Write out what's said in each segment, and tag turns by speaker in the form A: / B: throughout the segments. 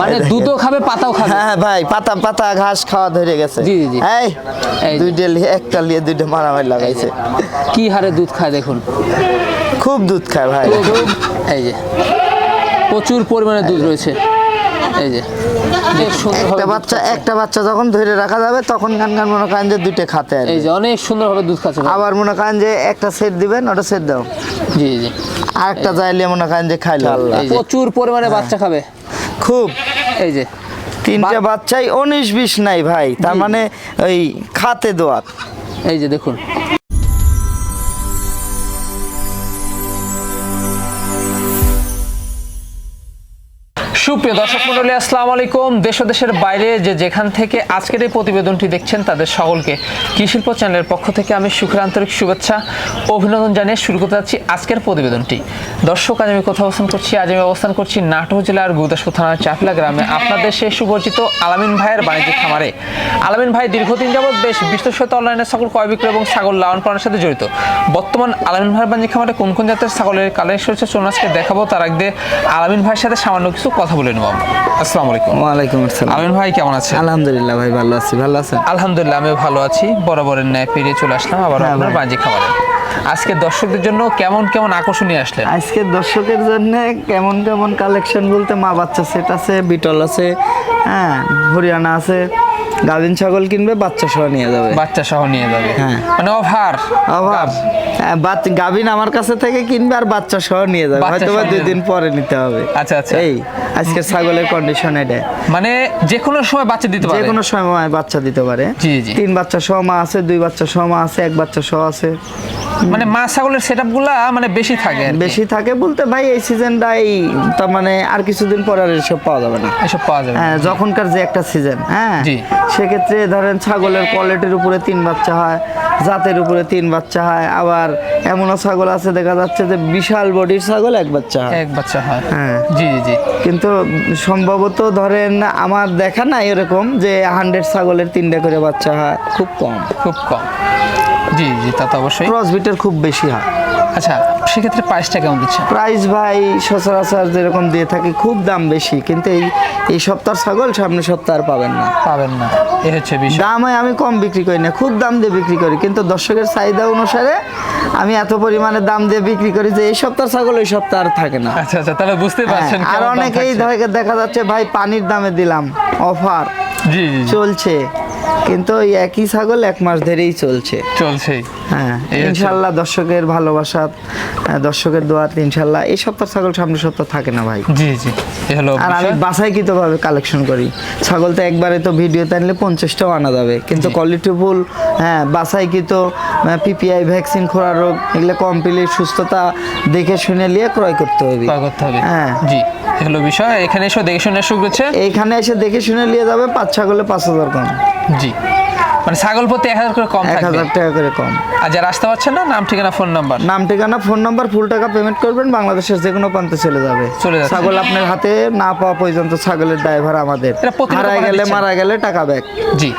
A: মানে দুধও খাবে পাতাও খাবে।
B: হ্যাঁ ভাই পাতা পাতা ঘাস খাওয়া ধরে গেছে।
A: জি, জি।
B: এই। দুইটা লিয়ে একটা লিয়ে দুইটা মারামারি লাগাইছে।
A: কি হারে দুধ খায় দেখুন।
B: খুব দুধ খায় ভাই।
A: এই যে। প্রচুর পরিমাণে দুধ রয়েছে। এই যে।
B: একটা বাচ্চা একটা বাচ্চা যখন ধরে রাখা যাবে তখন গান গান মনে করেন যে দুইটা খাতে।
A: এই যে অনেক সুন্দরভাবে দুধ খাচ্ছে
B: আবার মনে করেন যে একটা সেট দিবেন ওটা সেট দাও।
A: জি জি।
B: আর একটা চাইলে মনে করেন যে খাইলো
A: প্রচুর পরিমাণে বাচ্চা খাবে।
B: খুব
A: এই যে
B: তিনটা বাচ্চাই উনিশ বিশ নাই ভাই তার মানে ওই খাতে দোয়াত।
A: এই যে দেখুন। সুপ্রিয় দর্শক মন্ডলী আসসালামু আলাইকুম। দেশ দেশের বাইরে যে যেখান থেকে আজকের এই প্রতিবেদনটি দেখছেন, তাদের সকলকে কৃষিল্প চ্যানেলের পক্ষ থেকে আমি সুখের আন্তরিক শুভেচ্ছা অভিনন্দন জানিয়ে শুরু করতে যাচ্ছি আজকের প্রতিবেদনটি। দর্শক, আজ আমি কোথাও অবস্থান করছি? আজ আমি অবস্থান করছি নাটোর জেলার গুরুদাসপুর থানার চাপলা গ্রামে। আপনাদের সেই সুপরিচিত আলামিন ভাইয়ের বাণিজ্যিক খামারে। আলামিন ভাই, দীর্ঘদিন যাবৎ বেশ বিশ্বসত অনলাইনে সকল ক্রয়, বিক্রয় এবং ছাগল লালন পালনের সাথে জড়িত। বর্তমান আলামিন ভাইয়ের বাণিজ্যিক খামারে কোন কোন জাতের ছাগলের কালেকশন রয়েছে, চলুন আজকে দেখাবো। তার আগে আলামিন ভাইয়ের সাথে সামান্য কিছু কথা বলে নেব আমরা। আসসালামু আলাইকুম।
B: ওয়ালাইকুম আসসালাম।
A: আলামিন ভাই কেমন আছেন?
B: আলহামদুলিল্লাহ ভাই ভালো আছি। ভালো আছেন?
A: আলহামদুলিল্লাহ আমিও ভালো আছি। বরাবরের ন্যায় পেরিয়ে চলে আসলাম আবার
B: হ্যাঁ
A: আপনার খামারে আজকে দর্শকদের জন্য কেমন কেমন আকর্ষণীয় আসলেন?
B: আজকে দর্শকের জন্য কেমন কেমন কালেকশন বলতে মা বাচ্চা সেট আছে বিটল আছে হ্যাঁ হরিয়ানা আছে গাভিন ছাগল কিনবে বাচ্চা সহ নিয়ে যাবে।
A: বাচ্চা সহ নিয়ে যাবে।
B: হ্যাঁ।
A: মানে অফার।
B: অভাব হ্যাঁ, গাভিন আমার কাছে থেকে কিনবে আর বাচ্চা সহ নিয়ে যাবে। হয়তো দুই দিন পরে নিতে হবে।
A: আচ্ছা আচ্ছা।
B: এই আজকে ছাগলের কন্ডিশন এটা
A: মানে যে কোনো সময় বাচ্চা দিতে পারে।
B: যে কোনো সময় বাচ্চা দিতে পারে।
A: জি, জি।
B: তিন বাচ্চা সহ মা আছে দুই বাচ্চা সহ মা আছে এক বাচ্চা সহ আছে।
A: মানে মা ছাগলের সেট মানে বেশি থাকে
B: বেশি থাকে বলতে ভাই এই সিজনটা এই তার মানে আর কিছুদিন পরে আর এসব পাওয়া যাবে না।
A: এসব পাওয়া যাবে
B: হ্যাঁ যখনকার যে একটা সিজন হ্যাঁ
A: জি।
B: সেক্ষেত্রে ধরেন ছাগলের কোয়ালিটির উপরে তিন বাচ্চা হয় জাতের উপরে তিন বাচ্চা হয় আবার এমনও ছাগল আছে দেখা যাচ্ছে যে বিশাল বডির ছাগল এক বাচ্চা হয়।
A: এক বাচ্চা হয়।
B: হ্যাঁ।
A: জি জি জি।
B: কিন্তু সম্ভবত ধরেন আমার দেখা নাই এরকম যে হান্ড্রেড ছাগলের তিনটা করে বাচ্চা হয় খুব কম।
A: খুব কম। জি জি তা তো অবশ্যই।
B: ক্রসবিটের খুব বেশি হয়।
A: আচ্ছা সেক্ষেত্রে প্রাইসটা কেমন দিচ্ছে
B: প্রাইস ভাই সচরাচর যেরকম দিয়ে থাকি খুব দাম বেশি কিন্তু এই এই সপ্তাহ ছাগল সামনে সপ্তাহ আর পাবেন না।
A: পাবেন না এ হচ্ছে বিষয়।
B: দামে আমি কম বিক্রি করি না খুব দাম দিয়ে বিক্রি করি কিন্তু দর্শকের চাহিদা অনুসারে আমি এত পরিমাণে দাম দিয়ে বিক্রি করি যে এই সপ্তাহ ছাগল ওই সপ্তাহ আর থাকে না।
A: আচ্ছা আচ্ছা তাহলে বুঝতে
B: হ্যাঁ,
A: পারছেন
B: আর অনেকেই দেখা- যাচ্ছে ভাই পানির দামে দিলাম অফার চলছে। কিন্তু ওই একই ছাগল এক মাস ধরেই চলছে।
A: চলছেই।
B: হ্যাঁ ইনশাল্লাহ দর্শকের ভালোবাসা দর্শকের দোয়াত ইনশাল্লাহ এই সপ্তাহ ছাগল সামনে সপ্তাহ থাকে না ভাই।
A: জি জি হলো
B: আর আমি
A: বিষয়।
B: বাসাইকৃতভাবে কালেকশন করি। ছাগল তো একবারে তো ভিডিওতে আনলে পঞ্চাশটাও আনা যাবে কিন্তু। কোয়ালিটি ফুল হ্যাঁ বাসাইকৃত পিপিআই ভ্যাকসিন খোরা রোগ এগুলো কমপ্লিট সুস্থতা দেখে শুনে নিয়ে ক্রয় করতে হবে।
A: ক্রয় করতে হবে।
B: হ্যাঁ।
A: জি হলো বিষয়। এখানে এসে দেখে শুনে শুরু করছে
B: এইখানে এসে দেখে শুনে নিয়ে যাবে পাঁচ ছাগলে পাঁচ হাজার কম।
A: জি। মানে ছাগল প্রতি এক হাজার করে কম
B: এক হাজার টাকা করে কম।
A: আর যারা আসতে পারছেন না নাম ঠিকানা ফোন নাম্বার
B: নাম ঠিকানা ফোন নাম্বার ফুল টাকা পেমেন্ট করবেন বাংলাদেশের যে কোনো প্রান্তে চলে যাবে।
A: চলে যাচ্ছে।
B: ছাগল আপনার হাতে না পাওয়া পর্যন্ত ছাগলের ড্রাইভার আমাদের।
A: পাঠিয়ে
B: গেলে মারা গেলে টাকা ব্যাক
A: জি।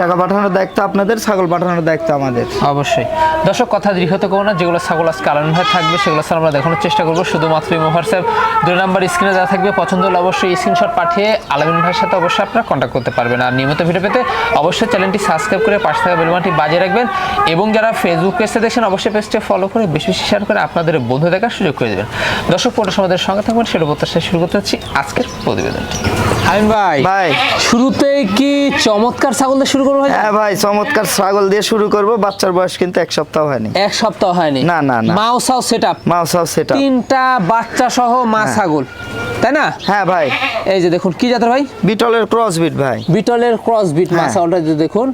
B: টাকা পাঠানোর দায়িত্ব আপনাদের ছাগল পাঠানোর দায়িত্ব আমাদের।
A: অবশ্যই। দর্শক কথা দীর্ঘত করব না যেগুলো ছাগল আজকে আলান ভাই থাকবে সেগুলো স্যার আমরা দেখানোর চেষ্টা করব। শুধুমাত্র ইমো হোয়াটসঅ্যাপ দুই নাম্বার স্ক্রিনে যা থাকবে পছন্দ হলে অবশ্যই স্ক্রিনশট পাঠিয়ে আলামিন ভাইয়ের সাথে অবশ্যই আপনারা কন্ট্যাক্ট করতে পারবেন। আর নিয়মিত ভিডিও পেতে অবশ্যই চ্যানেলটি সাবস্ক্রাইব করে পাশে থাকা বেলবানটি বাজিয়ে রাখবেন এবং যারা ফেসবুক পেজটা দেখছেন অবশ্যই পেজটা ফলো করে বেশি বেশি শেয়ার করে আপনাদের বন্ধু দেখার সুযোগ করে দেবেন। দর্শক পরে আমাদের সঙ্গে থাকবেন সেটা প্রত্যাশা শুরু করতে যাচ্ছি আজকের প্রতিবেদনটি। আমিন ভাই
B: ভাই।
A: শুরুতেই কি চমৎকার ছাগল দিয়ে শুরু করব ভাই?
B: হ্যাঁ ভাই চমৎকার ছাগল দিয়ে শুরু করব। বাচ্চার বয়স কিন্তু এক সপ্তাহ হয়নি।
A: এক সপ্তাহ হয়নি?
B: না, না, না।
A: মাও সাও সেট আপ
B: মাউসাও সেটা
A: তিনটা বাচ্চা সহ মা ছাগল। তাই না?
B: হ্যাঁ ভাই।
A: এই যে দেখুন কি জাতের ভাই?
B: বিটলের ক্রস বিট ভাই।
A: বিটলের ক্রস বিট মা
B: হ্যাঁ।
A: ছাগলটা যে দেখুন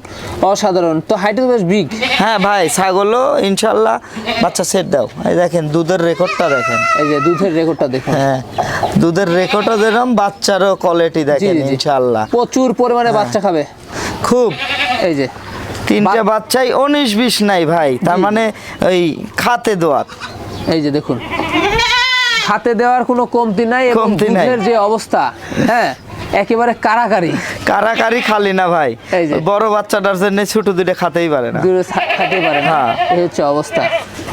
A: অসাধারণ। তো হাইট বেশ বিগ
B: হ্যাঁ ভাই ছাগলও ইনশাল্লাহ বাচ্চা সেট দাও। এই দেখেন দুধের রেকর্ডটা দেখেন।
A: এই যে দুধের রেকর্ডটা দেখুন।
B: হ্যাঁ দুধের রেকর্ডও যেরকম বাচ্চারও কোয়ালিটি দেখেন
A: জি
B: ইনশাল্লাহ
A: প্রচুর পরিমাণে বাচ্চা খাবে।
B: খুব।
A: এই যে।
B: তিনটা বাচ্চাই উনিশ বিশ নাই ভাই তার মানে ওই খাতে দোয়াত
A: এই যে দেখুন। হাতে দেওয়ার কোনো কমতি নাই এবং। দুধের যে অবস্থা হ্যাঁ একেবারে কারাকারি।
B: কারাকারি খালি না ভাই। বড় বাচ্চাটার জন্য ছোট দুটো খাতেই পারে না।
A: দূরে থা- খাতে পারে না।
B: হ্যাঁ।
A: এই হচ্ছে অবস্থা।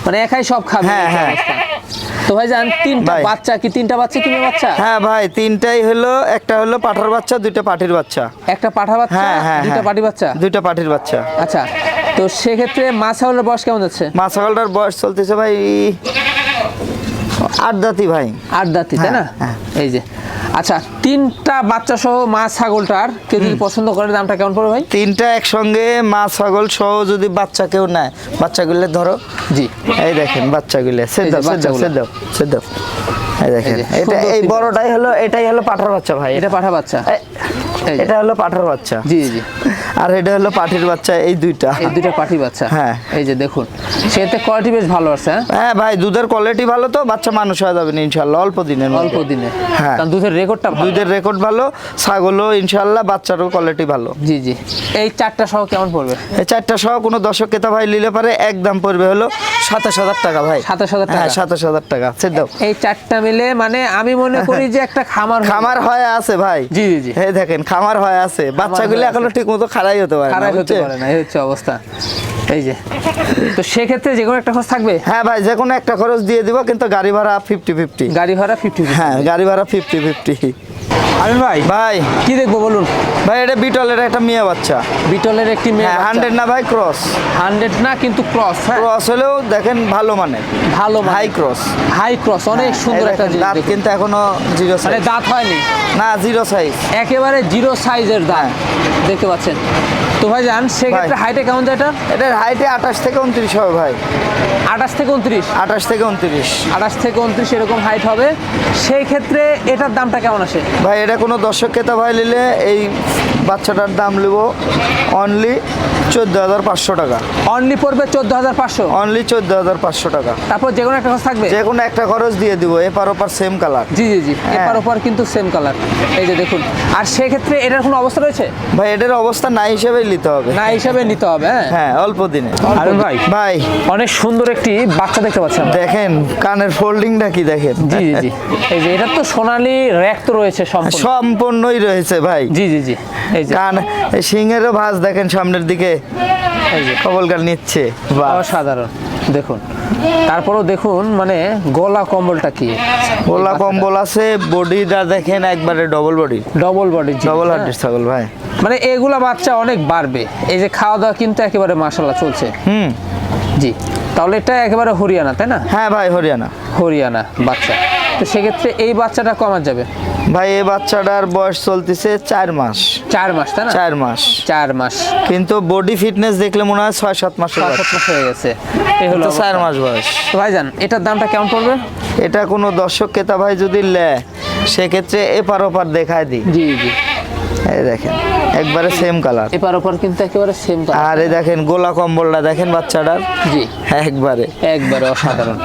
A: মানে একাই সব খাবে
B: হ্যাঁ, হ্যাঁ।
A: তো ভাই জান তিনটা বাচ্চা কি তিনটা বাচ্চা কি বাচ্চা?
B: হ্যাঁ ভাই তিনটাই হলো একটা হলো পাঠার বাচ্চা দুইটা পাটির বাচ্চা।
A: একটা পাঠা বাচ্চা
B: হ্যাঁ হ্যাঁ
A: দুইটা
B: হ্যাঁ।
A: পাটি বাচ্চা?
B: দুইটা পাটির বাচ্চা।
A: আচ্ছা তো সেক্ষেত্রে মা ছাগলের বয়স কেমন যাচ্ছে?
B: মা ছাগলটার বয়স চলতেছে ভাই আট দাঁতি ভাই।
A: আট দাঁতি তাই না?
B: হ্যাঁ,
A: এই যে। আচ্ছা তিনটা বাচ্চা সহ মা ছাগলটার কেউ যদি পছন্দ করে দামটা কেমন পড়বে ভাই?
B: তিনটা একসঙ্গে মা ছাগল সহ যদি বাচ্চা কেউ নেয় বাচ্চাগুলো ধরো।
A: জি।
B: এই দেখেন বাচ্চাগুলো সে
A: এই যে
B: দাও সে দাও
A: বাচ্চাগুলো।
B: সে দাও সে দাও এই দেখেন এটা এই বড়টাই হলো এটাই হলো পাঠার বাচ্চা ভাই।
A: এটা পাঠা বাচ্চা।
B: এটা হলো পাঠার বাচ্চা।
A: জি জি।
B: আর এটা হলো পাঠির বাচ্চা এই দুইটা।
A: এই দুইটা পাঠি বাচ্চা?
B: হ্যাঁ।
A: এই যে দেখুন সেতে কোয়ালিটি বেশ ভালো আছে হ্যাঁ?
B: হ্যাঁ ভাই দুধের কোয়ালিটি ভালো তো বাচ্চা মানুষ হয়ে যাবে না ইনশাল্লাহ অল্প দিনের
A: অল্প দিনে।
B: হ্যাঁ।
A: কারণ দুধের রেকর্ডটা ভালো।
B: দুধের রেকর্ড ভালো ছাগলও ইনশাল্লাহ বাচ্চারও কোয়ালিটি ভালো।
A: জি জি। এই চারটা সহ কেমন পড়বে?
B: এই চারটা সহ কোনো দর্শক ক্রেতা ভাই নিলে পারে একদম পড়বে হলো সাতাশ হাজার টাকা ভাই।
A: 27,000 টাকা?
B: হ্যাঁ সাতাশ হাজার টাকা সে দাও।
A: এই চারটা মিলে মানে আমি মনে করি যে একটা খামার
B: খামার হয়ে আছে ভাই।
A: জি, জি, জি।
B: এই দেখেন খামার হয়ে আছে। বাচ্চাগুলো
A: এখনও।
B: ঠিক মতো খারাই হতে পারে খাড়াই
A: খারাপ হতে পারে না এই হচ্ছে অবস্থা। এই যে। তো সেক্ষেত্রে যে কোনো একটা খরচ থাকবে?
B: হ্যাঁ ভাই যে কোনো একটা খরচ দিয়ে দিব কিন্তু গাড়ি ভাড়া ফিফটি ফিফটি
A: গাড়ি ভাড়া ফিফটি
B: হ্যাঁ গাড়ি ভাড়া ফিফটি ফিফটি
A: আমিন ভাই?
B: ভাই।
A: কি দেখব বলুন?
B: ভাই এটা বিটলের একটা মেয়ে বাচ্চা।
A: বিটলের একটি মেয়ে
B: হ্যাঁ হান্ড্রেড না ভাই ক্রস
A: হান্ড্রেড না কিন্তু ক্রস হ্যাঁ।
B: ক্রস হলেও দেখেন ভালো মানে।
A: ভালো
B: হাই ক্রস
A: হাই ক্রস অনেক সুন্দর একটা
B: দাঁত কিন্তু এখনও জিরো
A: মানে
B: সাইজ
A: দাঁত হয়নি?
B: না জিরো সাইজ
A: একেবারে জিরো সাইজের দাঁত দেখতে পাচ্ছেন। তো ভাই জান সেক্ষেত্রে হাইটে কেমন যায় এটা?
B: এটার হাইটে আঠাশ থেকে উনত্রিশ হবে ভাই।
A: আঠাশ থেকে উনত্রিশ?
B: আঠাশ থেকে উনত্রিশ।
A: আঠাশ থেকে উনত্রিশ এরকম হাইট হবে। সেই ক্ষেত্রে এটার দামটা কেমন আসে?
B: ভাই এটা কোনো দর্শক ক্রেতা ভাই নিলে এই বাচ্চাটার দাম নেব অনলি চোদ্দ হাজার পাঁচশো টাকা।
A: অনলি পড়বে চোদ্দ হাজার পাঁচশো?
B: অনলি চোদ্দ হাজার পাঁচশো টাকা।
A: তারপর যে কোনো একটা খরচ থাকবে?
B: যে কোনো একটা খরচ দিয়ে দিব এপার ওপার সেম কালার
A: জি জি জি
B: হ্যাঁ।
A: এপার ওপার কিন্তু সেম কালার এই যে দেখুন আর সেক্ষেত্রে এটার কোনো অবস্থা রয়েছে?
B: ভাই এটার অবস্থা না হিসেবেই নিতে হবে।
A: না হিসাবে নিতে হবে হ্যাঁ?
B: হ্যাঁ অল্প দিনে।
A: আরুন ভাই।
B: ভাই।
A: অনেক সুন্দর একটি বাচ্চা দেখতে পাচ্ছেন
B: দেখেন কানের ফোল্ডিংটা কি দেখেন?
A: জি জি জি। এই যে এটা তো সোনালি র্যাক তো রয়েছে সম্পূর্ণ।
B: সম্পূর্ণই রয়েছে ভাই।
A: জি জি জি এই যে।
B: কান সিংহেরও ভাঁজ দেখেন সামনের দিকে।
A: এই যে।
B: কবলকার নিচ্ছে। বাহ।
A: অসাধারণ দেখুন। তারপরেও দেখুন মানে গলা কম্বলটা কি?
B: গোলা কম্বল আছে বডিটা দেখেন একবারে double body
A: double body
B: double হার্ডের ছাগল ভাই।
A: মানে এগুলা বাচ্চা অনেক বাড়বে। এই যে খাওয়া দাওয়া কিন্তু একেবারে মাসাল্লাহ চলছে।
B: হুম।
A: জি তাহলে এটা একেবারে হরিয়ানা তাই না?
B: হ্যাঁ ভাই হরিয়ানা।
A: হরিয়ানা বাচ্চা। তো সেক্ষেত্রে এই বাচ্চাটা কমা যাবে?
B: ভাই এই বাচ্চাটার বয়স চলতেছে চার মাস।
A: চার মাস তাই না?
B: চার মাস।
A: চার মাস।
B: কিন্তু বডি ফিটনেস দেখলে মনে হয় ছয় সাত
A: ছয় সাত মাস হয়ে গেছে। এই হলো
B: চার মাস বয়স।
A: তো ভাইজান এটার দামটা কেমন পড়বে?
B: এটা কোনো দর্শক ক্রেতা ভাই যদি লে সেক্ষেত্রে এপার ওপার দেখায় দিই।
A: জি জি।
B: এই দেখেন একবারে সেম কালার
A: এপার ওপার কিন্তু একেবারে সেম
B: আর এই দেখেন গোলা কম্বলটা দেখেন বাচ্চাটার।
A: জি।
B: একবারে।
A: একবারে অসাধারণ।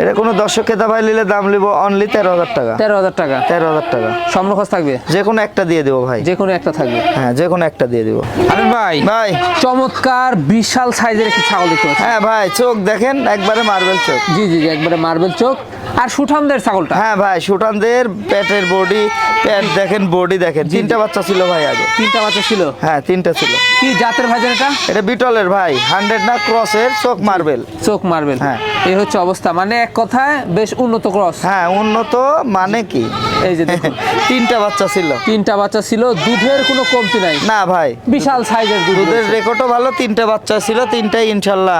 B: এটা কোনো দর্শক ক্রেতা ভাই নিলে দাম নিব অনলি তেরো হাজার টাকা।
A: তেরো হাজার টাকা।
B: তেরো হাজার টাকা।
A: সম্রখস থাকবে?
B: যে কোনো একটা দিয়ে দেবো ভাই।
A: যে কোনো একটা থাকবে?
B: হ্যাঁ যে কোনো একটা দিয়ে দিব।
A: আরে ভাই।
B: ভাই।
A: চমৎকার বিশাল সাইজের একটি ছাগল দেখতে পাচ্ছি।
B: হ্যাঁ ভাই চোখ দেখেন একবারে মার্বেল চোখ।
A: জি জি জি একবারে মার্বেল চোখ। আর সুঠামদের ছাগলটা?
B: হ্যাঁ ভাই সুটানদের পেটের বডি পেট দেখেন বডি দেখেন। তিনটা বাচ্চা ছিল ভাই আগে।
A: তিনটা বাচ্চা ছিল?
B: হ্যাঁ তিনটা ছিল।
A: কি জাতের ভাইজান এটা?
B: এটা বিটলের ভাই হান্ড্রেড না ক্রসের চোখ মার্বেল।
A: চোখ মার্বেল।
B: হ্যাঁ।
A: এই হচ্ছে অবস্থা। মানে এক কথায় বেশ উন্নত ক্রস।
B: হ্যাঁ উন্নত মানে কি?
A: এই যে দেখুন।
B: তিনটা বাচ্চা ছিল।
A: তিনটা বাচ্চা ছিল। দুধের কোনো কমতি নাই।
B: না ভাই।
A: বিশাল সাইজের দুধ
B: দুধের রেকর্ডও ভালো তিনটা বাচ্চা ছিল তিনটাই ইনশাল্লাহ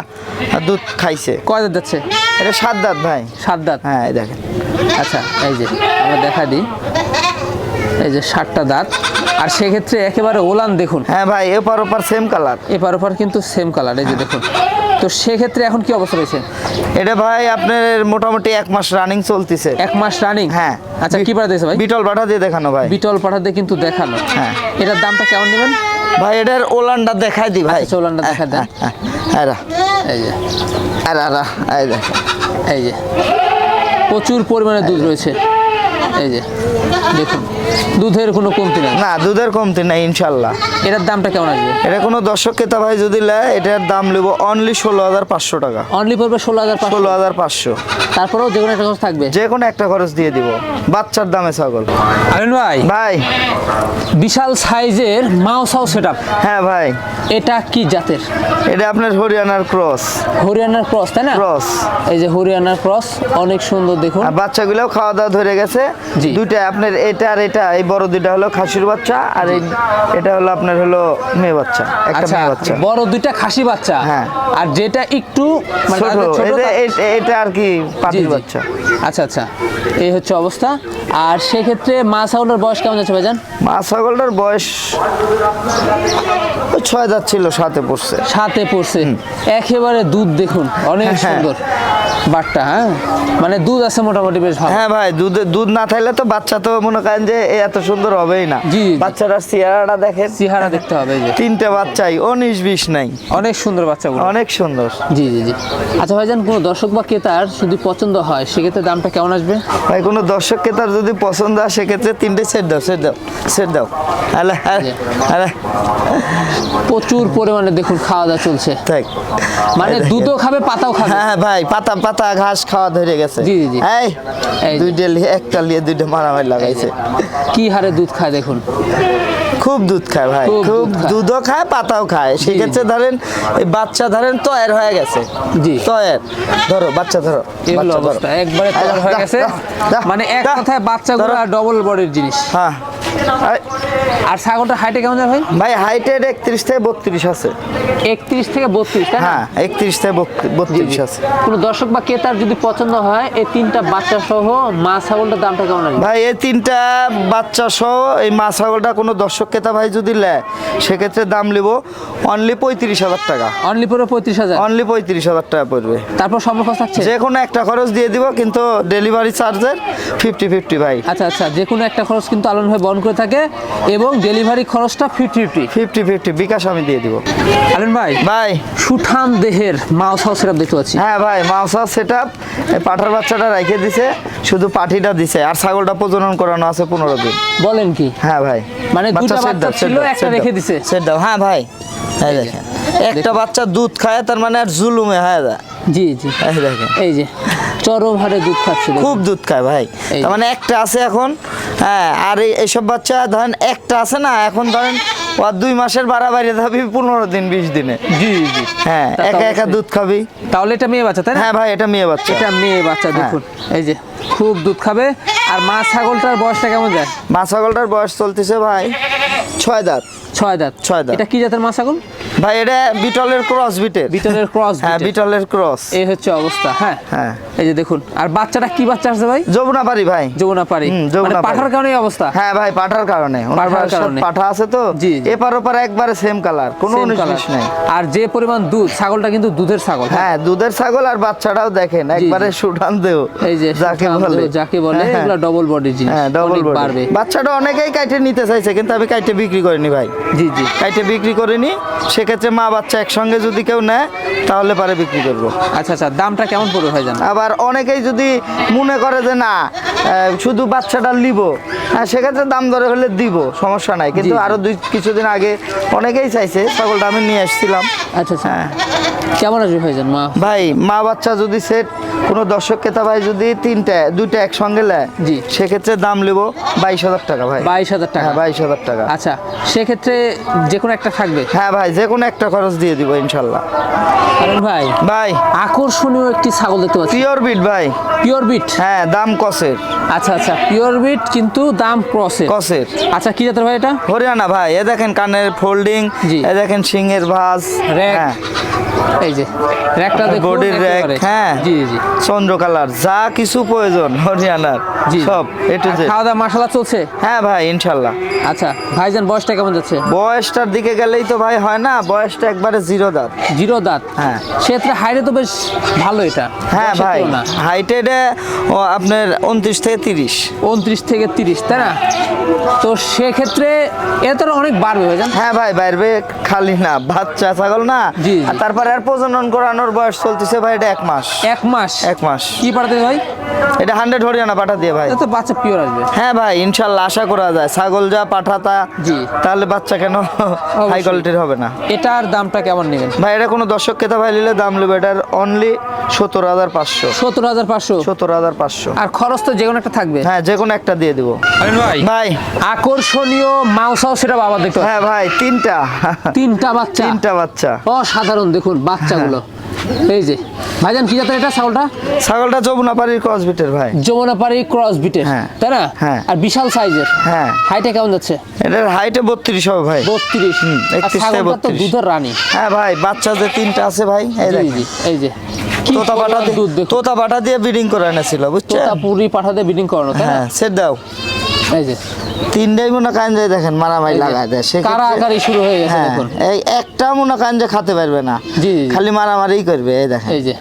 B: দুধ খাইছে।
A: কয় দাঁত যাচ্ছে?
B: এটা সাত দাঁত ভাই।
A: সাত দাঁত।
B: হ্যাঁ এই দেখেন।
A: আচ্ছা এই যে আমরা দেখা দিই। এই যে সাতটা দাঁত। আর সেক্ষেত্রে একেবারে ওলান দেখুন।
B: হ্যাঁ ভাই এপার ওপার সেম কালার
A: এপার ওপার কিন্তু সেম কালার এই যে দেখুন। তো সেক্ষেত্রে এখন কি অবস্থা রয়েছে?
B: এটা ভাই আপনার মোটামুটি এক মাস রানিং চলতেছে।
A: এক মাস রানিং
B: হ্যাঁ।
A: আচ্ছা কি পাঠা দিয়েছে ভাই?
B: বিটল পাঠা দিয়ে দেখানো ভাই।
A: বিটল পাঠা দিয়ে কিন্তু দেখানো।
B: হ্যাঁ।
A: এটার দামটা কেমন নেবেন?
B: ভাই এটার ওলানটা দেখাই দি ভাই।
A: আচ্ছা, ওলানটা দেখাই দেন।
B: হ্যাঁ, হ্যাঁ, এরা,
A: এই যে।
B: এই দেখেন।
A: এই যে। প্রচুর পরিমাণে দুধ রয়েছে। এই যে দেখুন দুধের কোনো কমতি নাই।
B: না দুধের কমতি নাই ইনশাল্লাহ
A: এটার দামটা কেমন আসবে?
B: এটা কোনো দর্শক ক্রেতা ভাই যদি নেয় এটার দাম নেব অনলি ষোলো হাজার পাঁচশো টাকা।
A: অনলি পড়বে ষোলো হাজার
B: ষোলো হাজার পাঁচশো।
A: তারপরেও যে কোনো একটা খরচ থাকবে।
B: যে কোনো একটা খরচ দিয়ে দিব। বাচ্চার দামে ছাগল।
A: আমিন ভাই।
B: ভাই।
A: বিশাল সাইজের মাউসাও সেট
B: হ্যাঁ ভাই।
A: এটা কি জাতের?
B: এটা আপনার হরিয়ানার ক্রস।
A: হরিয়ানার ক্রস তাই না?
B: ক্রস।
A: এই যে হরিয়ানার ক্রস অনেক সুন্দর দেখুন।
B: বাচ্চাগুলোও খাওয়া দাওয়া ধরে গেছে। দুইটা আপনার এটা আর এটা এই বড় দুইটা হলো খাসির বাচ্চা আর এই এটা হলো আপনার হলো মেয়ে বাচ্চা একটা
A: আচ্ছা
B: মেয়ে বাচ্চা।
A: বড় দুইটা খাসি বাচ্চা।
B: হ্যাঁ।
A: আর যেটা একটু মানে
B: ছোট এটা আর কি পাটির বাচ্চা।
A: আচ্ছা আচ্ছা। এই হচ্ছে অবস্থা। আর সেক্ষেত্রে মা ছাগলের বয়স কেমন যাচ্ছে ভাইজান?
B: মা ছাগলটার বয়স ছয় দাঁত ছিল সাথে পড়ছে।
A: সাথে পড়ছে। একেবারে দুধ দেখুন অনেক
B: হ্যাঁ।
A: সুন্দর বাটটা হ্যাঁ? মানে দুধ আছে মোটামুটি বেশ ভালো।
B: হ্যাঁ ভাই দুধ দুধ না থাকলে তো বাচ্চা তো মনে করেন যে এত সুন্দর হবেই না।
A: জি।
B: বাচ্চাটার চেহারাটা দেখেন।
A: চেহারা দেখতে হবে যে।
B: তিনটে বাচ্চাই উনিশ বিশ নাই।
A: অনেক সুন্দর বাচ্চাগুলো।
B: অনেক সুন্দর।
A: জি জি জি। আচ্ছা ভাইজান কোনো দর্শক বা ক্রেতার যদি পছন্দ হয় সেক্ষেত্রে দামটা কেমন আসবে?
B: ভাই কোনো দর্শককে তার যদি পছন্দ হয় সেক্ষেত্রে তিনটে সেট দাও সেট দাও সেট দাও। আলে আলে
A: প্রচুর পরিমাণে দেখুন খাওয়া দাওয়া চলছে।
B: থাক
A: মানে দুধও খাবে পাতাও খাবে।
B: হ্যাঁ হ্যাঁ ভাই পাতা পাতা ঘাস খাওয়া ধরে গেছে।
A: জি, জি।
B: এই। দুইটা লিয়ে একটা লিয়ে দুইটা মারামারি লাগাইছে।
A: কি হারে দুধ খায় দেখুন।
B: খুব দুধ খায় ভাই
A: খুব।
B: দুধও খায় পাতাও খায়। সেক্ষেত্রে ধরেন এই বাচ্চা ধরেন তয়ের হয়ে গেছে।
A: জি।
B: তয়ের। ধরো বাচ্চা ধরো
A: একবারে
B: দাও,
A: হয়ে গেছে। মানে এক কথায় বাচ্চাগুলো। ডবল বডির জিনিস
B: হ্যাঁ
A: আর ছাগলটা হাইটে কেমন ভাই?
B: ভাই হাইটের একত্রিশ থেকে বত্রিশ আছে।
A: একত্রিশ থেকে বত্রিশ
B: হ্যাঁ একত্রিশ থেকে বত্রিশ- আছে।
A: কোনো দর্শক বা ক্রেতার যদি পছন্দ হয় এই তিনটা বাচ্চা সহ মা ছাগলটার দামটা কেমন আসবে
B: ভাই এই তিনটা বাচ্চা সহ এই মা ছাগলটা কোনো দর্শক ক্রেতা ভাই যদি নেয় সেক্ষেত্রে দাম নেব অনলি পঁয়ত্রিশ হাজার টাকা।
A: অনলি পুরো পঁয়ত্রিশ হাজার?
B: অনলি পঁয়ত্রিশ হাজার টাকা পড়বে।
A: তারপর সম্পর্ক থাকছে?
B: যে কোনো একটা খরচ দিয়ে দিব কিন্তু ডেলিভারি চার্জের ফিফটি ফিফটি ভাই।
A: আচ্ছা আচ্ছা যে কোনো একটা খরচ কিন্তু আলম ভাই বহন করে থাকে এবং ডেলিভারি খরচটা fifty fifty
B: fifty fifty bKash আমি দিয়ে দিব।
A: আলম ভাই
B: ভাই।
A: সুঠাম দেহের মাউস হাউস সেটআপ দেখতে পাচ্ছি।
B: হ্যাঁ ভাই মাউসা সেট আপ পাঠার বাচ্চাটা রেখে দিছে শুধু পাঠিটা দিছে আর ছাগলটা প্রজনন করানো আছে পনেরো দিন।
A: বলেন কি?
B: হ্যাঁ ভাই।
A: মানে
B: set
A: বাচ্চা ছিল, একটা রেখে দিছে।
B: set দাও। হ্যাঁ ভাই। এই দেখেন। একটা বাচ্চা দুধ খায় তার মানে আর জুলুমে হ্যাঁ
A: জি জি।
B: এই দেখেন।
A: এই যে। চরম হারে দুধ খাচ্ছে
B: খুব দুধ খায় ভাই। তার মানে একটা আছে এখন হ্যাঁ আর এই এইসব বাচ্চা ধরেন একটা আছে না এখন ধরেন ও আর দুই মাসের বাড়াবাড়ি থাকবি পনেরো দিন বিশ দিনে।
A: জি জি।
B: হ্যাঁ একা একা দুধ খাবি।
A: তাহলে এটা মেয়ে বাচ্চা তাই না?
B: হ্যাঁ ভাই এটা মেয়ে বাচ্চা।
A: এটা মেয়ে বাচ্চা দেখুন। এই যে খুব দুধ খাবে। আর মা ছাগলটার বয়সটা কেমন যায়?
B: মা ছাগলটার বয়স চলতেছে ভাই ছয় দাঁত।
A: ছয় দাঁত।
B: ছয় দাঁত।
A: এটা কি জাতের মা ছাগল?
B: ভাই এটা বিটলের ক্রস বিটের।
A: বিটলের ক্রস
B: হ্যাঁ বিটলের ক্রস।
A: এই হচ্ছে অবস্থা হ্যাঁ।
B: হ্যাঁ।
A: এই যে দেখুন আর বাচ্চাটা কি বাচ্চা আছে ভাই?
B: যমুনা পারি ভাই।
A: যমুনা পারি মানে
B: যমুনা
A: পাঠার কারণে অবস্থা?
B: হ্যাঁ ভাই পাঠার কারণে।
A: পাঠার কারণে।
B: পাঠা আছে তো?
A: জি।
B: এপার ওপার একবারে সেম কালার কোনো। বিশ নাই।
A: আর যে পরিমাণ দুধ ছাগলটা কিন্তু দুধের ছাগল
B: হ্যাঁ? দুধের ছাগল আর বাচ্চাটাও দেখেন একবারে সুঠান দেও
A: এই যে
B: যাকে বলে।
A: যাকে বলে
B: হ্যাঁ,
A: এগুলো ডবল বডির জিনিস
B: হ্যাঁ ডবল
A: বাড়বে।
B: বাচ্চাটা অনেকেই কাইটে নিতে চাইছে কিন্তু আমি কাইটে বিক্রি করিনি ভাই।
A: জি জি।
B: কাইটে বিক্রি করিনি সেক্ষেত্রে মা বাচ্চা একসঙ্গে যদি কেউ নেয় তাহলে পারে বিক্রি করব।
A: আচ্ছা আচ্ছা দামটা কেমন পড়বে ভাই জান
B: আবার অনেকেই যদি মনে করে যে না শুধু বাচ্চাটা নিব হ্যাঁ সেক্ষেত্রে দাম দরে হলে দিব সমস্যা নাই। কিন্তু
A: জি, জি।
B: আরও দুই কিছুদিন আগে অনেকেই চাইছে ছাগলটা আমি নিয়ে আসছিলাম।
A: আচ্ছা আচ্ছা।
B: হ্যাঁ।
A: কেমন আসবে ভাইজান মা?
B: ভাই মা বাচ্চা যদি সেট কোনো দর্শক ক্রেতা ভাই যদি তিনটা দুইটা একসঙ্গে নেয়
A: জি।
B: সেক্ষেত্রে দাম নেব বাইশ হাজার টাকা ভাই।
A: বাইশ হাজার টাকা?
B: হ্যাঁ বাইশ হাজার টাকা।
A: আচ্ছা সেক্ষেত্রে যে কোনো একটা থাকবে?
B: হ্যাঁ ভাই যে কোনো একটা খরচ দিয়ে দিব ইনশাল্লাহ।
A: কারণ ভাই
B: ভাই।
A: আকর্ষণীয় একটি ছাগল দেখতে পাচ্ছি।
B: পিওর বিট ভাই।
A: পিওর বিট
B: হ্যাঁ দাম কসের।
A: আচ্ছা আচ্ছা পিওর বিট কিন্তু দাম ক্রসে
B: কসের।
A: আচ্ছা কি জাতের ভাই এটা?
B: হরিয়ানা ভাই এ দেখেন কানের ফোল্ডিং
A: জি।
B: এ দেখেন সিংহের ভাঁজ হ্যাঁ।
A: এই যে র্যাকটা
B: বডির র্যাক হ্যাঁ।
A: জি জি।
B: চন্দ্র কালার যা কিছু প্রয়োজন হরিয়ানার
A: জি
B: সব এ টু
A: আর
B: জেড
A: খাওয়া দাওয়া মশলা চলছে?
B: হ্যাঁ ভাই ইনশাল্লাহ
A: আচ্ছা ভাইজান বয়সটা কেমন যাচ্ছে?
B: বয়সটার দিকে গেলেই তো ভাই হয় না বয়সটা একবারে জিরো দাঁত।
A: জিরো দাঁত?
B: হ্যাঁ।
A: সেক্ষেত্রে হাইটে তো বেশ ভালো এটা।
B: হ্যাঁ ভাই। হাইটেডে আপনার উনত্রিশ থেকে তিরিশ।
A: উনত্রিশ থেকে তিরিশ তাই না? তো সেক্ষেত্রে এটা তো অনেক বাড়বে
B: হ্যাঁ ভাই বাইরে খালি না বাচ্চা ছাগল না। তারপরে আর প্রজনন করানোর বয়স চলতেছে ভাই এটা এক মাস।
A: এক মাস?
B: এক মাস।
A: কি পাঠাতে ভাই?
B: এটা হান্ড্রেড হরিয়ানা পাঠা দিয়ে ভাই।
A: তো বাচ্চা পিওর আসবে।
B: হ্যাঁ ভাই ইনশাল্লাহ আশা করা যায়। ছাগল যা পাঠাতা
A: জি।
B: তাহলে বাচ্চা কেন হাই কোয়ালিটির হবে না?
A: এটার দামটা কেমন নেবেন?
B: ভাই এটা কোনো দর্শক ক্রেতা ভাই নিলে দাম নেবে। এটার অনলি সত্তর হাজার পাঁচশো।
A: সত্তর হাজার পাঁচশো?
B: সত্তর হাজার পাঁচশো।
A: আর খরচ তো যে কোনো একটা থাকবে।
B: হ্যাঁ যে কোনো একটা দিয়ে দিব।
A: ভাই।
B: ভাই।
A: আকর্ষণীয় মাউসাও সেটা বাবা দেখতে
B: হ্যাঁ ভাই তিনটা।
A: তিনটা বাচ্চা।
B: তিনটা বাচ্চা।
A: অসাধারণ দেখুন বাচ্চাগুলো। এই যে ভাইজান কি জাতের এটা ছাগলটা?
B: ছাগলটা যমুনাপাড়ির ক্রসবিটের ভাই।
A: যমুনাপাড়ি ক্রস বিটের
B: হ্যাঁ।
A: তাই না?
B: হ্যাঁ।
A: আর বিশাল সাইজের
B: হ্যাঁ।
A: হাইটে কেমন যাচ্ছে?
B: এটার হাইটে বত্রিশ হবে ভাই।
A: বত্রিশ।
B: হুম,
A: আর
B: 31
A: তো দুধের রানী।
B: হ্যাঁ ভাই বাচ্চা যে তিনটা আছে ভাই এই দেখেন।
A: এই যে।
B: তোতা পাঠা
A: দুধ
B: দিয়ে তোতা পাঠা দিয়ে ব্রিডিং করে এনেছিল বুঝছেন?
A: তোতাপুরি পাঠাতে বিডিং করানো তাই না?
B: হ্যাঁ সেট দাও।
A: এই যে
B: তিনটাই মনে কান যায় দেখেন মারামারি লাগায় দেয়।
A: কারাকারি শুরু হয়ে গেছে দেখুন।
B: এই একটা মনে কান যে খাতে পারবে না।
A: জি।
B: খালি মারামারি করবে এই দেখেন।
A: এই যে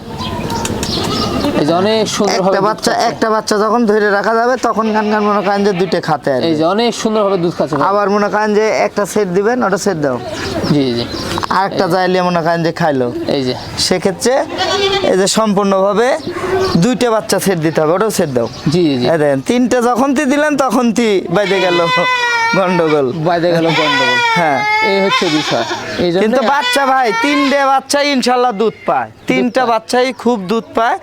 A: এই যে অনেক সুন্দর
B: একটা বাচ্চা একটা বাচ্চা যখন ধরে রাখা যাবে তখন গান গান মনে করেন যে দুইটা খাতে
A: এই
B: আসবে
A: যে অনেক সুন্দর ভাবে দুধ খাচ্ছে
B: আবার মনে করেন যে একটা সেট দিবেন ওটা সেট দাও।
A: জি জি।
B: আর একটা চাইলে মনে করেন যে খাইলো।
A: এই যে।
B: সেক্ষেত্রে এই যে সম্পূর্ণভাবে দুইটা বাচ্চা সেট দিতে হবে ওটাও সেট দাও।
A: জি জি
B: দেখেন তিনটা যখন তি দিলেন তখন তি বাইরে গেল। গন্ডগোল।
A: বাইরে গেল গন্ডগোল।
B: হ্যাঁ।
A: এই হচ্ছে বিষয়। এই
B: কিন্তু বাচ্চা ভাই তিনটে বাচ্চাই ইনশাল্লাহ দুধ পায়। তিনটা বাচ্চাই খুব দুধ পায়।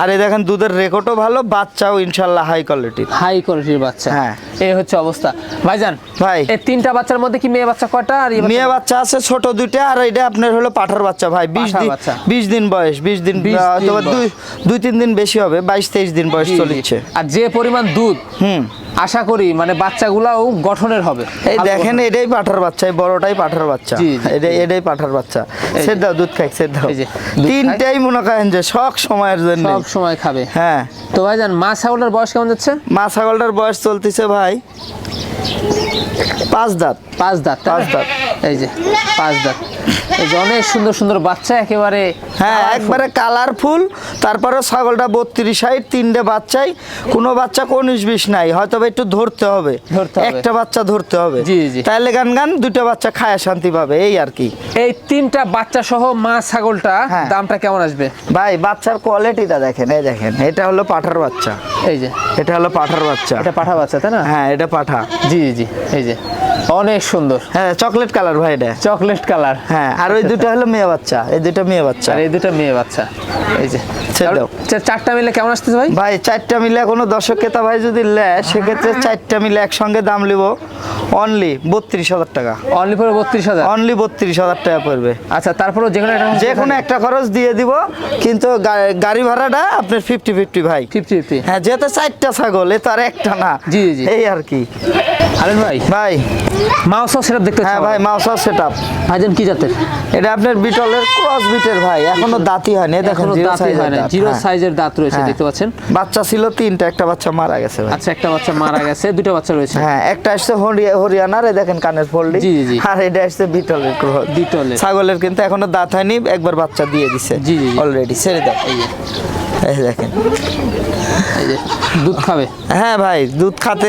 B: আর এই দেখেন দুধের রেকর্ডও ভালো বাচ্চাও ইনশাল্লাহ হাই কোয়ালিটির
A: হাই কোয়ালিটির বাচ্চা।
B: হ্যাঁ।
A: এই হচ্ছে অবস্থা। ভাইজান
B: ভাই।
A: এই তিনটা বাচ্চার মধ্যে কি মেয়ে বাচ্চা কয়টা আর
B: মেয়ে বাচ্চা আছে ছোট দুইটা আর এটা আপনার হলো পাঠার বাচ্চা ভাই। বিশ দিন। বিশ দিন বয়স বিশ দিন
A: 20
B: আহ,
A: দিন
B: অথবা দুই তিন দিন বেশি হবে বাইশ তেইশ দিন বয়স। চলিচ্ছে
A: আর যে পরিমাণ দুধ
B: হুম।
A: আশা করি মানে বাচ্চাগুলাও গঠনের হবে।
B: এই দেখেন এটাই পাঠার বাচ্চা এই বড়টাই পাঠার বাচ্চা। এটাই এটাই পাঠার বাচ্চা। সেট দাও দুধ খাই সেট দাও তিনটাই মনে করেন যে সব সময়ের জন্য।
A: সব সময় খাবে।
B: হ্যাঁ।
A: তো ভাই জান মা ছাগলের বয়স কেমন যাচ্ছে?
B: মা ছাগলটার বয়স চলতেছে ভাই পাঁচ দাঁত।
A: পাঁচ দাঁত।
B: পাঁচ দাঁত।
A: এই যে পাঁচ দাঁত এই যে অনেক সুন্দর সুন্দর বাচ্চা একেবারে
B: হ্যাঁ একবারে কালারফুল তারপরে ছাগলটা বত্রিশ সাইড তিনটে বাচ্চাই। কোনো বাচ্চা উনিশ বিশ নাই হয়তো একটু ধরতে হবে। একটা বাচ্চা ধরতে হবে।
A: জি, জি।
B: তাহলে গান গান দুটো বাচ্চা খায় শান্তি পাবে এই আর কি।
A: এই তিনটা বাচ্চা সহ মা ছাগলটা
B: হ্যাঁ।
A: দামটা কেমন আসবে?
B: ভাই বাচ্চার কোয়ালিটিটা দেখেন এই দেখেন এটা হলো পাঠার বাচ্চা।
A: এই যে।
B: এটা হলো পাঠার বাচ্চা।
A: এটা পাঠা বাচ্চা তাই না?
B: হ্যাঁ এটা পাঠা।
A: জি জি এই যে। অনেক সুন্দর।
B: হ্যাঁ চকলেট কালার ভাই এটা।
A: চকলেট কালার
B: হ্যাঁ আর ওই দুটো হলো মেয়ে বাচ্চা এই দুটো মেয়ে বাচ্চা।
A: আর এই দুটো মেয়ে বাচ্চা। এই যে
B: ছেড়ে
A: চারটা মিলে কেমন আসতেছে ভাই?
B: ভাই চারটা মিলে কোনো দর্শক ক্রেতা ভাই যদি নেয় সেক্ষেত্রে চারটা মিলে একসঙ্গে দাম নিব অনলি বত্রিশ হাজার টাকা।
A: অনলি ফর বত্রিশ হাজার?
B: অনলি বত্রিশ হাজার টাকা পড়বে।
A: আচ্ছা তারপরেও যে কোনো
B: যে কোনো একটা খরচ দিয়ে দিব কিন্তু গাড়ি ভাড়াটা আপনার ফিফটি ফিফটি ভাই।
A: ফিফটি ফিফটি
B: হ্যাঁ যেহেতু চারটা ছাগল এ তো আর একটা না।
A: জি, জি।
B: এই আর কি।
A: আলেন ভাই।
B: ভাই
A: মাউস সেটা দেখতে
B: হ্যাঁ ভাই মাউসার সেট আপ
A: ভাইজান কি জাতের?
B: এটা আপনার বিটলের ক্রস বিটের ভাই এখনও দাঁতি হয়নি দেখেন জিরো
A: দাঁতই হয়
B: সাইজের
A: জিরো সাইজের দাঁত রয়েছে
B: হ্যাঁ।
A: দেখতে পাচ্ছেন?
B: বাচ্চা ছিল তিনটা একটা বাচ্চা মারা গেছে ভাই।
A: আচ্ছা একটা বাচ্চা মারা গেছে দুটো বাচ্চা রয়েছে।
B: হ্যাঁ একটা আসছে হরিয়া- হরিয়ানার দেখেন কানের ফোল্ডি
A: জি, জি।
B: আর এটা আসছে বিটলের ক্রস
A: বিটলের।
B: ছাগলের কিন্তু এখনও দাঁত হয়নি একবার বাচ্চা দিয়ে দিছে
A: জি, জি, জি।
B: অলরেডি ছেড়ে দাও।
A: এই
B: দেখেন।
A: এই যে। দুধ খাবে?
B: হ্যাঁ ভাই দুধ খাতে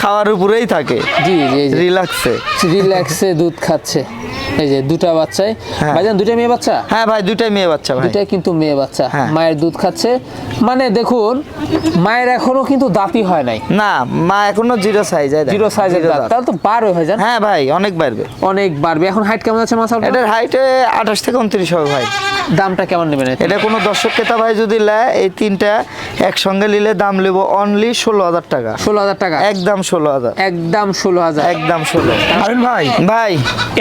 B: খাওয়ার উপরেই থাকে।
A: জি জি
B: রিল্যাক্সে
A: রিল্যাক্সে দুধ খাচ্ছে। এই যে দুটা বাচ্চাই
B: হ্যাঁ।
A: ভাইজান দুটা মেয়ে বাচ্চা?
B: হ্যাঁ ভাই দুটাই মেয়ে বাচ্চা ভাই।
A: দুটাই কিন্তু মেয়ে বাচ্চা।
B: হ্যাঁ।
A: মায়ের দুধ খাচ্ছে। মানে দেখুন মায়ের এখনও কিন্তু দাঁতই হয় নাই।
B: না মা এখনও জিরো সাইজ
A: জিরো সাইজের দাঁত। তাহলে তো বারো হয়ে যান
B: হ্যাঁ ভাই অনেক বাড়বে।
A: অনেক বাড়বে। এখন হাইট কেমন আছে মাসা
B: এটার হাইটে আঠাশ থেকে উনত্রিশ হবে ভাই।
A: দামটা কেমন নেবেন
B: এটা কোনো দর্শক ক্রেতা ভাই যদি নেয় এই তিনটা একসঙ্গে নিলে দাম নেব অনলি ষোলো হাজার টাকা।
A: ষোলো হাজার টাকা?
B: একদম ষোলো হাজার।
A: একদম ষোলো হাজার।
B: একদম ষোলো।
A: আরেন ভাই
B: ভাই।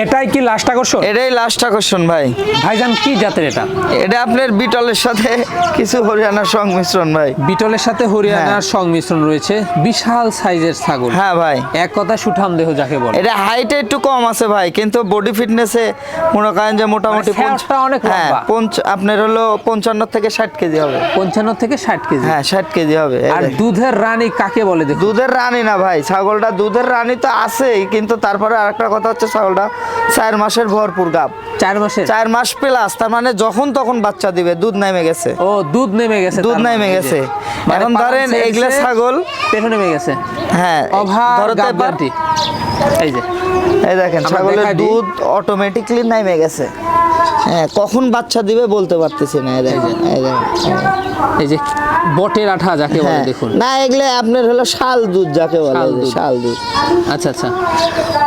A: এটাই কি লাস্ট আকর্ষণ?
B: এটাই লাস্ট আকর্ষণ ভাই।
A: ভাইজান কি জাতের এটা?
B: এটা আপনার বিটলের সাথে কিছু হরিয়ানার সংমিশ্রণ ভাই।
A: বিটলের সাথে হরিয়ানার সংমিশ্রণ রয়েছে। বিশাল সাইজের ছাগল।
B: হ্যাঁ ভাই।
A: এক কথা সুঠাম দেহ যাকে বলে।
B: এটা হাইটে একটু কম আছে ভাই কিন্তু বডি ফিটনেসে মনে করেন যে মোটামুটি
A: মানে অনেক
B: হ্যাঁ
A: লম্বা।
B: পঞ্চ- আপনার হলো পঞ্চান্ন থেকে ষাট কেজি হবে।
A: পঞ্চান্ন থেকে ষাট কেজি?
B: হ্যাঁ ষাট কেজি হবে।
A: আর দুধের রানী কাকে বলে দেখুন?
B: দুধের রানী না ভাই ছাগলটা দুধের রানী তো আছেই কিন্তু তারপরে আরেকটা কথা হচ্ছে ছাগলটা চার মাসের ভরপুর গাব।
A: চার মাসে
B: চার মাস প্লাস তার মানে যখন তখন বাচ্চা দিবে দুধ নেমে গেছে।
A: ও দুধ নেমে গেছে
B: দুধ নেমে
A: মানে,
B: গেছে।
A: এই যে। মানে
B: এখন ধরেন এগুলা ছাগল
A: পেটও নেমে গেছে।
B: হ্যাঁ
A: অভাব
B: ধরো তো
A: গাব
B: এবার-
A: গ্যারান্টি। এই যে।
B: এই দেখেন ছাগলের দুধ অটোমেটিকলি নেমে গেছে। হ্যাঁ কখন বাচ্চা দিবে বলতে পারতেছি না এই
A: যে বটের আঠা যাকে বলে
B: হ্যাঁ,
A: দেখুন
B: না এগুলো আপনার হলো শাল দুধ যাকে বলে
A: শাল দুধ। আচ্ছা আচ্ছা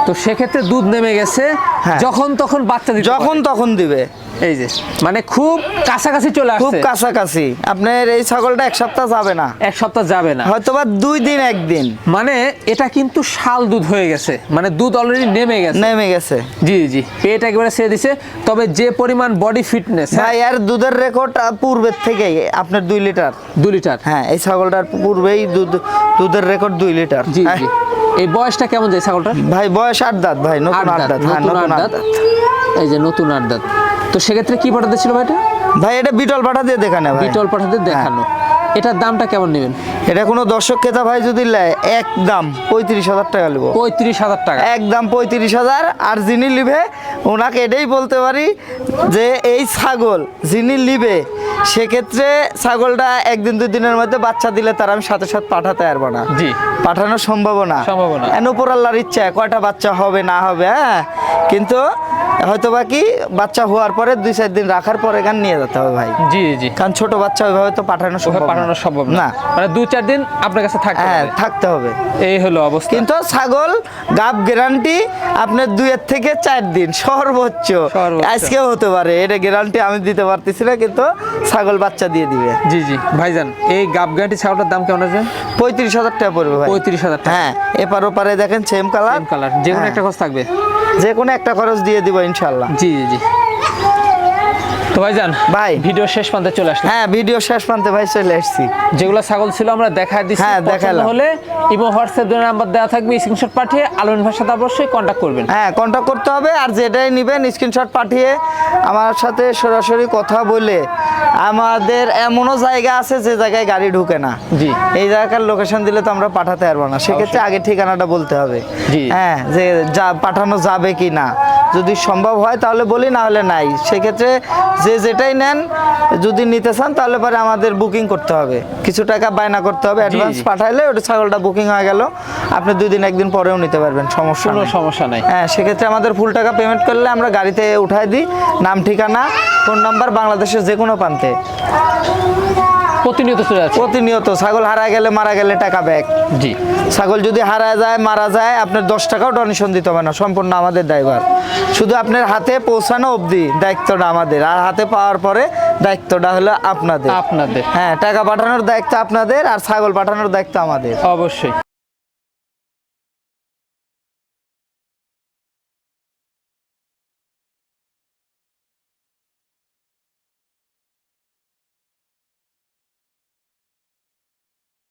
A: তো সেক্ষেত্রে দুধ নেমে গেছে
B: হ্যাঁ।
A: যখন তখন বাচ্চা দিবে
B: যখন তখন দিবে।
A: এই যে মানে খুব কাছাকাছি চলে
B: খুব কাছাকাছি। আপনার এই ছাগলটা এক সপ্তাহ যাবে না।
A: এক সপ্তাহ যাবে না।
B: হয়তো বা দুই দিন একদিন
A: মানে এটা কিন্তু শাল দুধ হয়ে গেছে। মানে দুধ অলরেডি নেমে গেছে।
B: নেমে গেছে।
A: জি জি পেট একেবারে ছেড়ে দিছে? তবে যে পরিমাণ বডি ফিটনেস
B: ভাই আর দুধের রেকর্ড পূর্বের থেকেই আপনার দুই লিটার।
A: দু লিটার।
B: হ্যাঁ এই ছাগলটার পূর্বেই দুধ দুধের রেকর্ড দুই লিটার।
A: জি
B: হ্যাঁ।
A: জি। এই বয়সটা কেমন যায় ছাগলটার?
B: ভাই বয়স আট দাঁত ভাই নতুন আট দাঁত হ্যাঁ
A: নতুন আট দাঁত। এই যে নতুন আট দাঁত। তো সেক্ষেত্রে কি পাঠাতে ছিল ভাইটা?
B: ভাই এটা বিটল পাঠা দিয়ে দেখানে ভাই।
A: বিটল পাঠাতে দেখানো। এটার দামটা কেমন নেবেন?
B: এটা কোনো দর্শক ক্রেতা ভাই যদি নেয় একদম পঁয়ত্রিশ হাজার টাকা নেব।
A: পঁয়ত্রিশ হাজার টাকা।
B: এক দাম পঁয়ত্রিশ হাজার আর যিনি লিবে ওনাকে এটাই বলতে পারি যে এই ছাগল যিনি লিবে সেক্ষেত্রে ছাগলটা একদিন দুই দিনের মধ্যে বাচ্চা দিলে তার আমি সাথে সাথে পাঠাতে পারব না।
A: জি।
B: পাঠানোর সম্ভাবনা।
A: সম্ভাবনা।
B: এন উপর আল্লাহর ইচ্ছা কয়টা বাচ্চা হবে না হবে হ্যাঁ? কিন্তু হয়তো বা কি বাচ্চা হওয়ার পরে দুই চার দিন রাখার পরে গান নিয়ে যেতে হবে ভাই।
A: জি জি।
B: কারণ ছোট বাচ্চা ওইভাবে তো পাঠানো সম্ভব
A: পাঠানো সম্ভব না। মানে দু চার দিন আপনার কাছে থাকতে
B: হ্যাঁ থাকতে হবে।
A: এই হলো অবস্থা।
B: কিন্তু ছাগল গাব গ্যারান্টি আপনার দুইয়ের থেকে চার দিন সর্বোচ্চ।
A: সর্বোচ্চ।
B: আজকেও হতে পারে এটা গ্যারান্টি আমি দিতে পারতেছি না কিন্তু ছাগল বাচ্চা দিয়ে দিবে।
A: জি জি। ভাইজান এই গাব গাটি ছাগলটার দাম কেমন আছে?
B: পঁয়ত্রিশ হাজার টাকা পড়বে ভাই।
A: পঁয়ত্রিশ হাজার টাকা।
B: হ্যাঁ এপার ওপারে দেখেন সেম কালার
A: কালার যে কোনো
B: হ্যাঁ।
A: একটা খরচ থাকবে।
B: যে কোনো একটা খরচ দিয়ে দিব ইনশাল্লাহ
A: জি জি জি। তো ভাইজান
B: ভাই।
A: ভিডিও শেষ প্রান্তে চলে আসলাম
B: হ্যাঁ ভিডিও শেষ প্রান্তে ভাই চলে আসছি
A: যেগুলো ছাগল ছিল আমরা দেখা দিচ্ছি
B: হ্যাঁ,
A: পছন্দ
B: দেখালাম।
A: হলে ইমো হোয়াটসঅ্যাপ নাম্বার দেওয়া থাকবে স্ক্রিনশট পাঠিয়ে আলোন ভাইয়ের সাথে অবশ্যই কন্ট্যাক্ট করবেন
B: হ্যাঁ কন্ট্যাক্ট করতে হবে আর যেটাই নেবেন স্ক্রিনশট পাঠিয়ে আমার সাথে সরাসরি কথা বলে আমাদের এমনও জায়গা আছে যে জায়গায় গাড়ি ঢুকে না
A: জি।
B: এই জায়গার লোকেশন দিলে তো আমরা পাঠাতে পারব না সেক্ষেত্রে আগে ঠিকানাটা বলতে হবে
A: জি।
B: হ্যাঁ যে যা পাঠানো যাবে কি না যদি সম্ভব হয় তাহলে বলি না হলে নাই। সেক্ষেত্রে যে যেটাই নেন যদি নিতে চান তাহলে পরে আমাদের বুকিং করতে হবে। কিছু টাকা বায়না করতে হবে। অ্যাডভান্স। পাঠাইলে ওটা ছাগলটা বুকিং হয়ে গেল। আপনি দুই দিন একদিন পরেও নিতে পারবেন সমস্যা
A: কোনো। সমস্যা নাই।
B: হ্যাঁ সেক্ষেত্রে আমাদের ফুল টাকা পেমেন্ট করলে আমরা গাড়িতে উঠাই দিই। নাম ঠিকানা ফোন নাম্বার বাংলাদেশের যে কোনো প্রান্তে।
A: প্রতিনিয়ত চলে যাচ্ছে।
B: প্রতিনিয়ত ছাগল হারা গেলে মারা গেলে টাকা ব্যাক
A: জি।
B: ছাগল যদি হারা যায় মারা যায় আপনার দশ টাকাও ডোনেশন দিতে হবে না সম্পূর্ণ আমাদের ড্রাইভার শুধু আপনার হাতে পৌঁছানো অবধি দায়িত্বটা আমাদের আর হাতে পাওয়ার পরে দায়িত্বটা হলো আপনাদের।
A: আপনাদের।
B: হ্যাঁ টাকা পাঠানোর দায়িত্ব আপনাদের আর ছাগল পাঠানোর দায়িত্ব আমাদের।
A: অবশ্যই।